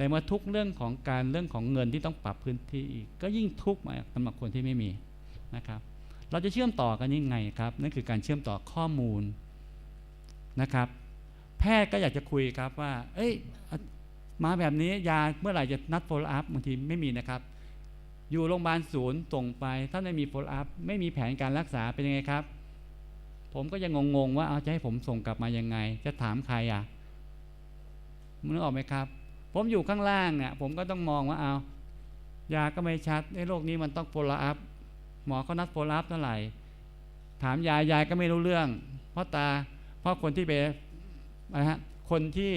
แต่เมื่อทุกเรื่องของการเรื่องของเงินที่ต้องปรับพื้นที่อีก ก็ยิ่งทุกข์มาสำหรับคนที่ไม่มีนะครับ เราจะเชื่อมต่อกันยังไงครับนั่นคือการเชื่อมต่อข้อมูลนะครับ แพทย์ก็อยากจะคุยครับว่า เอ้ยมาแบบนี้ยาเมื่อไหร่จะนัดโฟล์อัพบางทีไม่มีนะครับ อยู่โรงพยาบาลศูนย์ส่งไป ถ้าไม่มีโฟล์อัพไม่มีแผนการรักษาเป็นยังไงครับ ผมก็ยังงงๆว่าเอาจะให้ผมส่งกลับมายังไง จะถามใครอะมึงนึกออกไหมครับ ผมอยู่ข้างล่างเนี่ยผมก็ต้องมองว่าเอายาก็ไม่ชัดในโรคนี้มันต้องโฟล์อัพหมอเขานัดโฟล์อัพเท่าไหร่ ถามยายยายก็ไม่รู้เรื่อง เพราะตาเพราะคนที่ไปนะฮะคนที่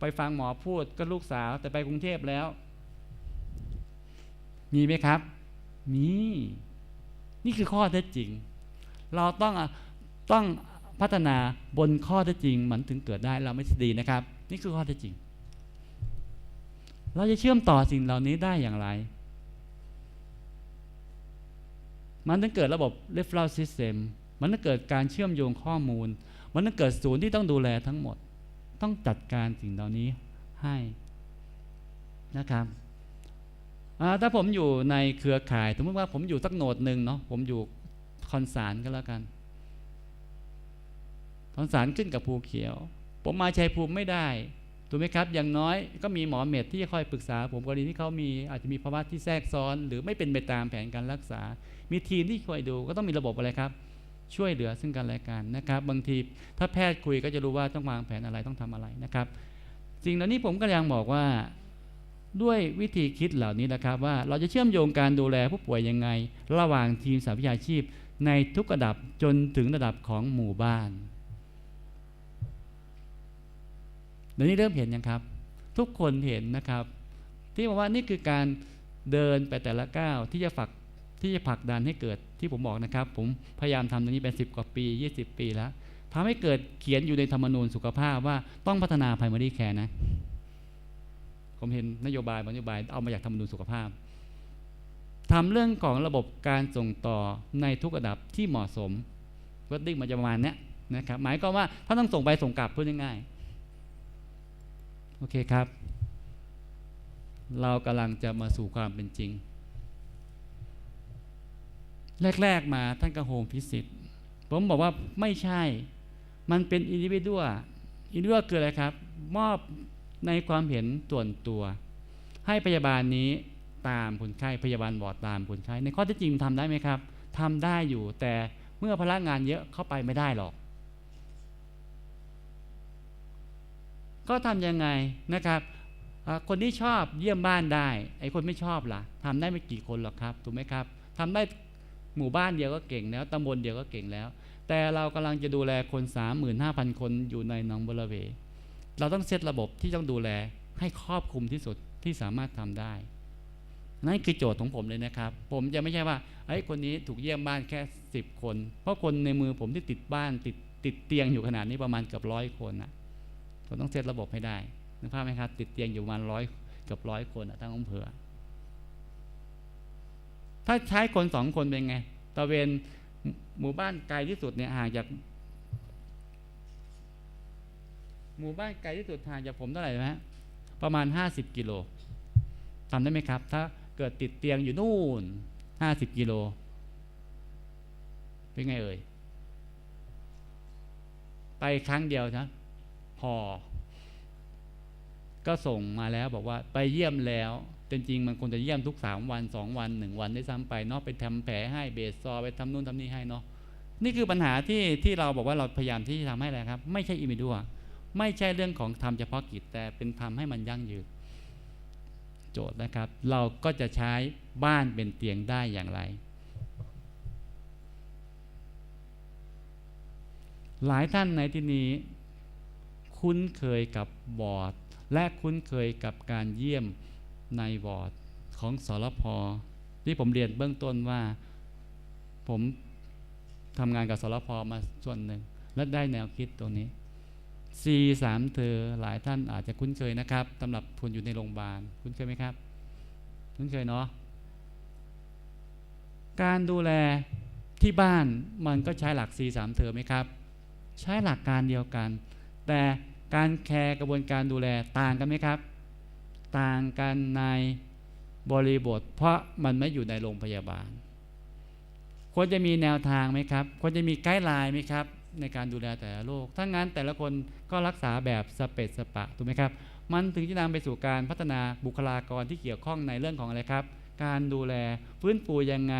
ไปฟังหมอพูดก็ลูกสาวแต่ไปกรุงเทพแล้ว มีไหมครับ มีนี่คือข้อเท็จจริง เราต้องต้องพัฒนาบนข้อเท็จจริงมันถึงเกิดได้เราไม่ดีนะครับ นี่คือข้อเท็จจริง เราจะเชื่อมต่อสิ่งเหล่านี้ได้อย่างไร มันต้องเกิดระบบ referral system มันต้องเกิดการเชื่อมโยงข้อมูล มันต้องเกิดศูนย์ที่ต้องดูแลทั้งหมด ต้องจัดการสิ่งเหล่านี้ให้นะครับถ้าผมอยู่ในเครือข่าย สมมติว่าผมอยู่สักโหนดหนึ่งเนาะ ผมอยู่คอนสารก็แล้วกัน คอนสารขึ้นกับภูเขียว ผมมาชัยภูมิไม่ได้ ถูกไหมครับ อย่างน้อยก็มีหมอเมดที่จะคอยปรึกษา ผมกรณีที่เขามีอาจจะมีภาวะที่แทรกซ้อน หรือไม่เป็นไปตามแผนการรักษา มีทีมที่คอยดูก็ต้องมีระบบอะไรครับ ช่วยเหลือซึ่งกันและกันนะครับ บางทีถ้าแพทย์คุยก็จะรู้ว่าต้องวางแผนอะไรต้องทำอะไรนะครับสิ่งเหล่านี้ผมก็ยังบอกว่าด้วยวิธีคิดเหล่านี้นะครับ ว่าเราจะเชื่อมโยงการดูแลผู้ป่วยยังไง ระหว่างทีมสาวิชาชีพ ในทุกระดับจนถึงระดับของหมู่บ้าน เดี๋ยวนี้เริ่มเห็นยังครับ ทุกคนเห็นนะครับ ที่บอกว่านี่คือการเดินไปแต่ละก้าวที่จะฝักที่จะผลักดันให้เกิดที่ผมบอกนะครับ ผมพยายามทำตรงนี้เป็นสิบกว่าปี 20 ปีแล้วทำให้เกิดเขียนอยู่ในธรรมนูญสุขภาพว่าต้องพัฒนา primary care นะ ผมเห็นนโยบายนโยบายเอามาจากธรรมนูญสุขภาพทำเรื่องของระบบการส่งต่อในทุกระดับที่เหมาะสมวัดดิ้งมาจะประมาณนี้นะครับหมายก็ว่าถ้าต้องส่งไปส่งกลับพูดง่ายๆ โอเคครับ เรากำลังจะมาสู่ความเป็นจริง แรก ๆ มาท่านกระโฮมพิสิทธิ์ผมบอกว่าไม่ใช่ มันเป็นอินดิวิดัวอินดิวิดัวคืออะไรครับ มอบในความเห็นส่วนตัว ให้พยาบาลนี้ตามคนไข้พยาบาลบอดตามคนไข้ในข้อที่จริงทำได้ไหมครับทำได้อยู่แต่เมื่อพลังงานเยอะเข้าไปไม่ได้หรอก ก็ทำยังไงนะครับคนที่ชอบเยี่ยมบ้านได้ไอ้คนไม่ชอบล่ะทำได้ไม่กี่คนหรอกครับถูกไหมครับทำได้หมู่บ้านเดียวก็เก่งแล้วตำบลเดียวก็เก่งแล้ว แต่เรากำลังจะดูแลคนสามหมื่นห้าพันคนอยู่ในหนองบัวระเว เราต้องเซตระบบที่ต้องดูแลให้ครอบคลุมที่สุดที่สามารถทำได้ นั่นคือโจทย์ของผมเลยนะครับ ผมจะไม่ใช่ว่าไอ้คนนี้ถูกเยี่ยมบ้านแค่สิบคน เพราะคนในมือผมที่ติดบ้านติดติดเตียงอยู่ขนาดนี้ประมาณเกือบร้อยคนนะ ผมต้องเซตระบบให้ได้นึกภาพไหมครับ ติดเตียงอยู่ประมาณร้อยเกือบร้อยคนทั้งอำเภอถ้าใช้คนสองคนเป็นไงตะเวนหมู่บ้านไกลที่สุดเนี่ยห่างจาก หมู่บ้านไกลที่สุดห่างจากผมเท่าไหร่นะฮะประมาณห้าสิบกิโลทำได้ไหมครับ ถ้าเกิดติดเตียงอยู่นู่นห้าสิบกิโลเป็นไงเอ่ยไปครั้งเดียวนะ พอก็ส่งมาแล้วบอกว่าไปเยี่ยมแล้ว จริงๆมันควรจะเยี่ยมทุกสามวันสองวันหนึ่งวันได้ซ้ำไปเนาะไปทำแผลให้เบสซอไปทำนู่นทำนี่ให้เนาะนี่คือปัญหาที่ที่เราบอกว่าเราพยายามที่จะทำให้อะไรครับ ไม่ใช่อิมิดัวไม่ใช่เรื่องของทำเฉพาะกิจแต่เป็นทำให้มันยั่งยืนโจทย์นะครับ เราก็จะใช้บ้านเป็นเตียงได้อย่างไร หลายท่านในที่นี้ คุ้นเคยกับบอร์ด และคุ้นเคยกับการเยี่ยมในวอร์ดของสรพที่ผมเรียนเบื้องต้นว่า ผมทำงานกับสรพมาส่วนหนึ่ง และได้แนวคิดตรงนี้ C สามเธอหลายท่านอาจจะคุ้นเคยนะครับสำหรับคนอยู่ในโรงพยาบาล คุ้นเคยไหมครับ คุ้นเคยเนาะการดูแลที่บ้านมันก็ใช้หลัก C สามเธอไหมครับ ใช้หลักการเดียวกัน แต่ การแคร์กระบวนการดูแลต่างกันไหมครับ ต่างกันในบริบท เพราะมันไม่อยู่ในโรงพยาบาล ควรจะมีแนวทางไหมครับ ควรจะมีไกด์ไลน์ไหมครับ ในการดูแลแต่ละโรคถ้างั้นแต่ละคนก็รักษาแบบสเปซสปะถูกไหมครับ มันถึงจะนำไปสู่การพัฒนาบุคลากรที่เกี่ยวข้องในเรื่องของอะไรครับ การดูแลฟื้นฟูยังไง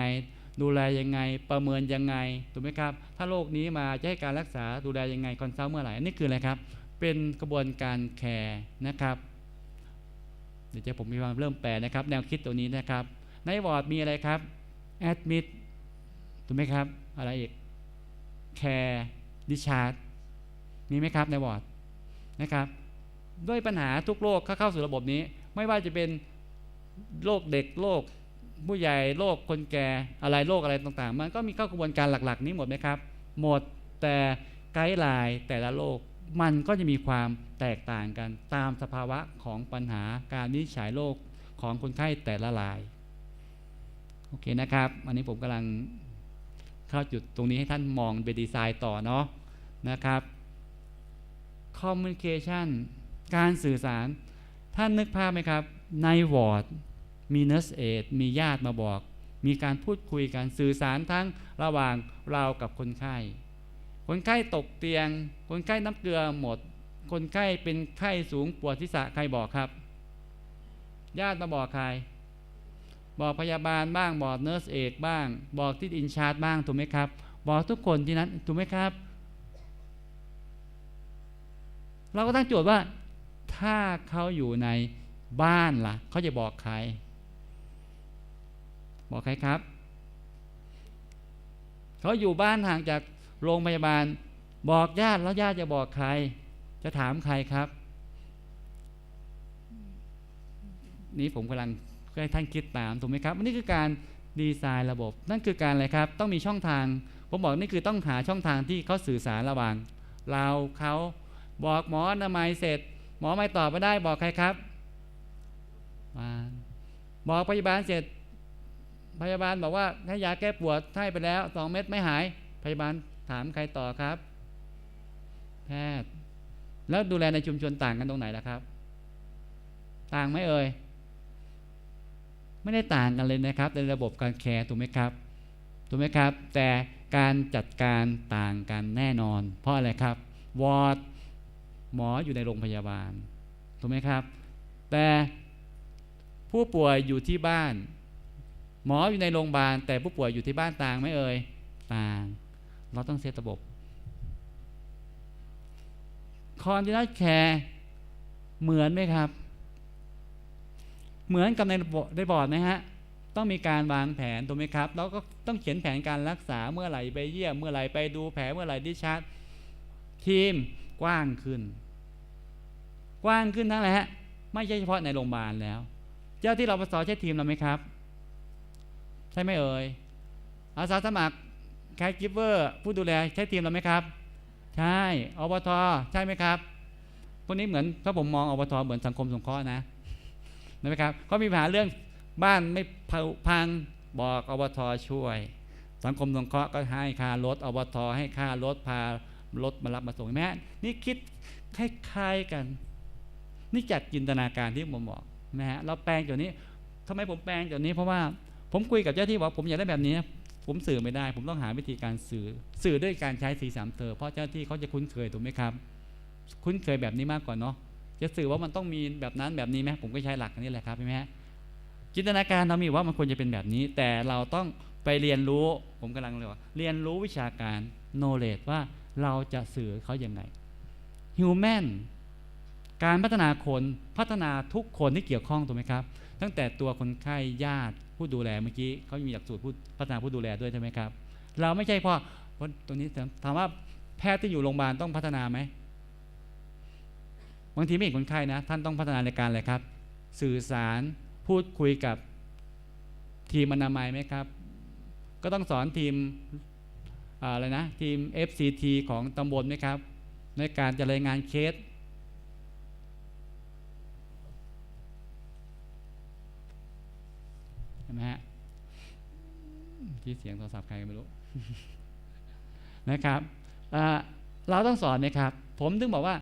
ดูแลยังไง ประเมินยังไงถูกไหมครับ ถ้าโรคนี้มาจะให้การรักษาดูแลยังไงคอนซัลท์เมื่อไหร่อันนี่คืออะไรครับ เป็นกระบวนการแคร์นะครับ เดี๋ยวจะผมมีความเริ่มแปลนะครับ แนวคิดตัวนี้นะครับ ในวอร์ดมีอะไรครับแอดมิดถูกไหมครับ อะไรอีกแคร์ดิชาร์ดมีไหมครับในวอร์ดนะครับ ด้วยปัญหาทุกโรคเข้าเข้าสู่ระบบนี้ ไม่ว่าจะเป็นโรคเด็กโรคผู้ใหญ่โรคคนแก่อะไรโรคอะไรต่างๆ มันก็มีเข้ากระบวนการหลัก ๆ นี้หมดไหมครับ หมดแต่ไกด์ไลน์แต่ละโรค มันก็จะมีความแตกต่างกันตามสภาวะของปัญหาการวินิจฉัยโรคของคนไข้แต่ละราย โอเคนะครับ อันนี้ผมกำลังเข้าจุดตรงนี้ให้ท่านมองเป็นดีไซน์ต่อเนาะนะครับ communication การสื่อสาร ท่านนึกภาพไหมครับ ในวอร์ด มีเนสเอดมีญาติมาบอก มีการพูดคุยกันสื่อสารทั้งระหว่างเรากับคนไข้ คนไข้ตกเตียง คนไข้น้ำเกลือหมด คนไข้เป็นไข้สูงปวดทิศะใครบอกครับ ญาติมาบอกใคร บอกพยาบาลบ้างบอกเนอร์สเอกบ้าง บอกที่อินชาร์ดบ้างถูกไหมครับ บอกทุกคนที่นั้นถูกไหมครับ เราก็ตั้งโจทย์ว่า ถ้าเขาอยู่ในบ้านล่ะ เขาจะบอกใคร บอกใครครับ เขาอยู่บ้านห่างจาก โรงพยาบาล บอกญาติแล้วญาติจะบอกใคร จะถามใครครับ นี้ผมกำลังให้ท่านคิดตามถูกไหมครับนี่คือการดีไซน์ระบบ นั่นคือการอะไรครับ ต้องมีช่องทาง ผมบอกนี่คือต้องหาช่องทางที่เขาสื่อสารระหว่าง เราเขาบอกหมออนามัยเสร็จ หมอไม่ตอบไม่ได้บอกใครครับบอกพยาบาลเสร็จพยาบาลบอกว่าให้ยาแก้ปวดให้ไปแล้วสองเม็ดไม่หาย พยาบาล ถามใครต่อครับ แพทย์ แล้วดูแลในชุมชนต่างกันตรงไหนล่ะครับ ต่างไหมเอ่ย ไม่ได้ต่างกันเลยนะครับ ในระบบการแคร์ถูกไหมครับ ถูกไหมครับ แต่การจัดการต่างกันแน่นอน เพราะอะไรครับ วอร์ดหมออยู่ในโรงพยาบาล ถูกไหมครับ แต่ผู้ป่วยอยู่ที่บ้าน หมออยู่ในโรงพยาบาล แต่ผู้ป่วยอยู่ที่บ้านต่างไหมเอ่ย ต่าง เราต้องเซตระบบคอนดินัทแคร์เหมือนไหมครับ เหมือนกับในในบอร์ดไหมฮะ ต้องมีการวางแผนถูกไหมครับ แล้วก็ต้องเขียนแผนการรักษาเมื่อไหร่ไปเยี่ยม เมื่อไหร่ไปดูแผลเมื่อไหร่ดิชาร์จทีมกว้างขึ้น กว้างขึ้นทั้งแหละไม่ใช่เฉพาะในโรงพยาบาลแล้ว เจ้าที่เราประสใช้ทีมเราไหมครับ ใช่ไหมเอ่ยอาสาสมัคร แคร์กิฟเวอร์ผู้ดูแลใช้ทีมเราไหมครับ ใช่อบทใช่ไหมครับพวกนี้เหมือนถ้าผมมองอบทเหมือนสังคมสงเคราะห์นะไหมครับเขามีปัญหาเรื่องบ้านไม่พังบอกอบทช่วย สังคมสงเคราะห์ก็ให้ค่ารถอบทให้ค่ารถพารถมารับมาส่งแม่นี่คิดคล้ายๆกัน นี่จัดจินตนาการที่ผมบอกนะฮะเราแปลงจากนี้ทำไมผมแปลงจากนี้เพราะว่าผมคุยกับเจ้าที่บอกผมอยากได้แบบนี้ ผมสื่อไม่ได้ ผมต้องหาวิธีการสื่อ สื่อด้วยการใช้สีสามเธอ เพราะเจ้าที่เขาจะคุ้นเคยถูกไหมครับ คุ้นเคยแบบนี้มากกว่าเนาะจะสื่อว่ามันต้องมีแบบนั้นแบบนี้ไหมผมก็ใช้หลักนี้แหละครับใช่ไหมฮะจินตนาการเรามีว่ามันควรจะเป็นแบบนี้ แต่เราต้องไปเรียนรู้ผมกำลังเลยว่า เรียนรู้วิชาการ knowledge ว่าเราจะสื่อเขาอย่างไง human การพัฒนาคนพัฒนาทุกคนที่เกี่ยวข้องถูกไหมครับ ตั้งแต่ตัวคนไข้ญาติผู้ดูแลเมื่อกี้เขามีหลักสูตรผู้พัฒนาผู้ดูแลด้วยใช่ไหมครับ เราไม่ใช่เพราะตรงนี้ถามว่าแพทย์ที่อยู่โรงพยาบาลต้องพัฒนาไหมบางทีไม่เห็นคนไข้นะ ท่านต้องพัฒนาในการอะไรครับ สื่อสารพูดคุยกับทีมอนามัยไหมครับ ก็ต้องสอนทีมอะไรนะทีม FCT ของตำบลไหมครับ ในการจะรายงานเคส ช่ไหมฮะที่เสียงโทรศัพท์ใครไม่รู้นะครับเราต้องสอนนะครับ ผมถึงบอกว่า